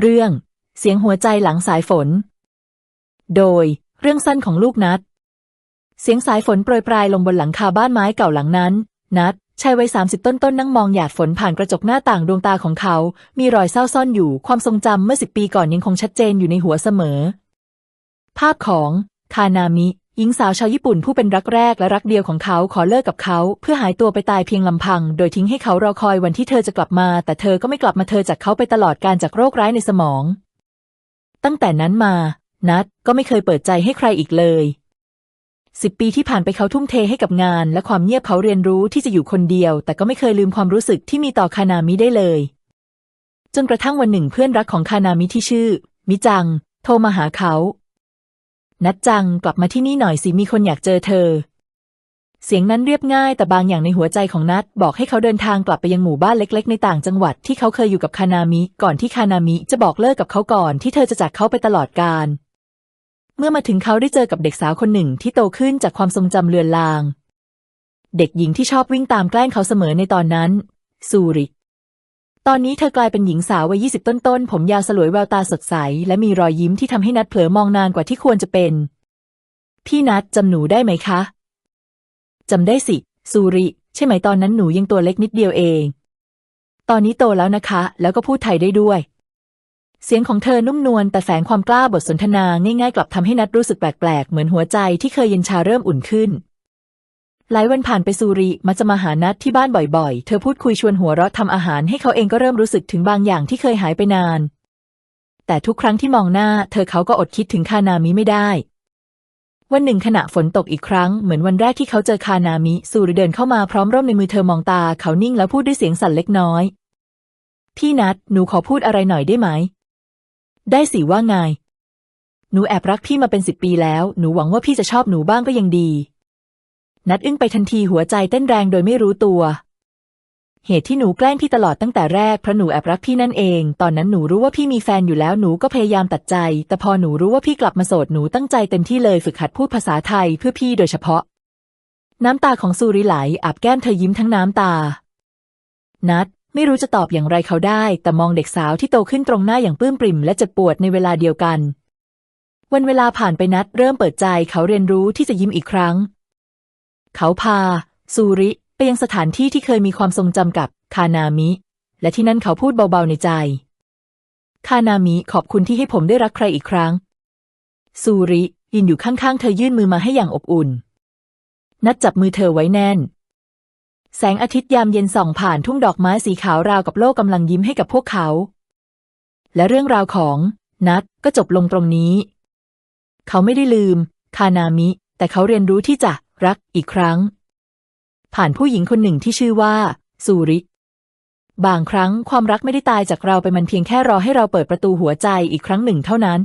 เรื่อง เสียงหัวใจหลังสายฝน โดย เรื่องสั้นของลูกนัด เสียงสายฝนโปรยปลายลงบนหลังคาบ้านไม้เก่าหลังนั้น นัดชายวัยสามสิบต้นๆนั่งมองหยาดฝนผ่านกระจกหน้าต่างดวงตาของเขา มีรอยเศร้าซ่อนอยู่ความทรงจำเมื่อสิบปีก่อนยังคงชัดเจนอยู่ในหัวเสมอ ภาพของ คานามิ หญิงสาวชาวญี่ปุ่นผู้เป็นรักแรกและรักเดียวของเขาขอเลิกกับเขา เพื่อหายตัวไปตายเพียงลำพัง โดยทิ้งให้เขารอคอยวันที่เธอจะกลับมา แต่เธอก็ไม่กลับมาเธอจากเขาไปตลอดการจากโรคร้ายในสมอง ตั้งแต่นั้นมา นัดก็ไม่เคยเปิดใจให้ใครอีกเลยสิบปีที่ผ่านไปเขาทุ่มเทให้กับงาน และความเงียบเขาเรียนรู้ที่จะอยู่คนเดียว แต่ก็ไม่เคยลืมความรู้สึกที่มีต่อคานามิได้เลย จนกระทั่งวันหนึ่งเพื่อนรักของคานามิที่ชื่อ มิจัง โทรมาหาเขา นัดจังกลับมาที่นี่หน่อยสิมีคนอยากเจอเธอ เสียงนั้นเรียบง่ายแต่บางอย่างในหัวใจของนัดบอกให้เขาเดินทางกลับไปยังหมู่บ้านเล็ก ๆ ในต่างจังหวัดที่เขาเคยอยู่กับคานามิ ก่อนที่คานามิจะบอกเลิกกับเขาก่อนที่เธอจะจากเขาไปตลอดกาลเมื่อมาถึงเขาได้เจอกับเด็กสาวคนหนึ่งที่โตขึ้นจากความทรงจำเลือนลาง เด็กหญิงที่ชอบวิ่งตามแกล้งเขาเสมอในตอนนั้น ซูริ ตอนนี้เธอกลายเป็นหญิงสาววัยยี่สิบต้นๆ ผมยาวสลวยแววตาสดใส และมีรอยยิ้มที่ทำให้นัดเผลอมองนานกว่าที่ควรจะเป็น พี่นัดจำหนูได้ไหมคะ จำได้สิ ซูริ ใช่ไหมตอนนั้นหนูยังตัวเล็กนิดเดียวเอง ตอนนี้โตแล้วนะคะ แล้วก็พูดไทยได้ด้วย เสียงของเธอนุ่มนวลแต่แฝงความกล้าบทสนทนาง่ายๆ กลับทำให้นัดรู้สึกแปลกๆ เหมือนหัวใจที่เคยเย็นชาเริ่มอุ่นขึ้น หลายวันผ่านไปซูริมักจะมาหานัดที่บ้านบ่อยๆ เธอพูดคุยชวนหัวเราะทำอาหารให้เขาเองก็เริ่มรู้สึกถึงบางอย่างที่เคยหายไปนาน แต่ทุกครั้งที่มองหน้า เธอเขาก็อดคิดถึงคานามิไม่ได้ วันหนึ่งขณะฝนตกอีกครั้งเหมือนวันแรกที่เขาเจอคานามิซูริเดินเข้ามาพร้อมร่มในมือเธอมองตาเขานิ่งแล้วพูดด้วยเสียงสั่นเล็กน้อย พี่นัดหนูขอพูดอะไรหน่อยได้ไหม ได้สิว่าไง หนูแอบรักพี่มาเป็นสิบปีแล้ว หนูหวังว่าพี่จะชอบหนูบ้างก็ยังดี นัดอึ้งไปทันทีหัวใจเต้นแรงโดยไม่รู้ตัว เหตุที่หนูแกล้งพี่ตลอดตั้งแต่แรกเพราะหนูแอบรักพี่นั่นเอง ตอนนั้นหนูรู้ว่าพี่มีแฟนอยู่แล้วหนูก็พยายามตัดใจ แต่พอหนูรู้ว่าพี่กลับมาโสดหนูตั้งใจเต็มที่เลยฝึกหัดพูดภาษาไทยเพื่อพี่โดยเฉพาะ น้ำตาของซูริไหลอาบแก้มเธอยิ้มทั้งน้ำตา นัดไม่รู้จะตอบอย่างไรเขาได้ แต่มองเด็กสาวที่โตขึ้นตรงหน้าอย่างปลื้มปริ่มและเจ็บปวดในเวลาเดียวกัน วันเวลาผ่านไปนัดเริ่มเปิดใจเขาเรียนรู้ที่จะยิ้มอีกครั้ง เขาพา ซูริ ไปยังสถานที่ที่เคยมีความทรงจำกับคานามิ และที่นั่นเขาพูดเบาๆในใจ คานามิขอบคุณที่ให้ผมได้รักใครอีกครั้ง ซูริยืนอยู่ข้างๆ เธอยื่นมือมาให้อย่างอบอุ่น นัดจับมือเธอไว้แน่น แสงอาทิตย์ยามเย็นส่องผ่านทุ่งดอกไม้สีขาวราวกับโลกกำลังยิ้มให้กับพวกเขา และเรื่องราวของนัดก็จบลงตรงนี้ เขาไม่ได้ลืม คานามิ แต่เขาเรียนรู้ที่จะ รักอีกครั้ง ผ่านผู้หญิงคนหนึ่งที่ชื่อว่าซูริ บางครั้งความรักไม่ได้ตายจากเราไปมันเพียงแค่รอให้เราเปิดประตูหัวใจอีกครั้งหนึ่งเท่านั้น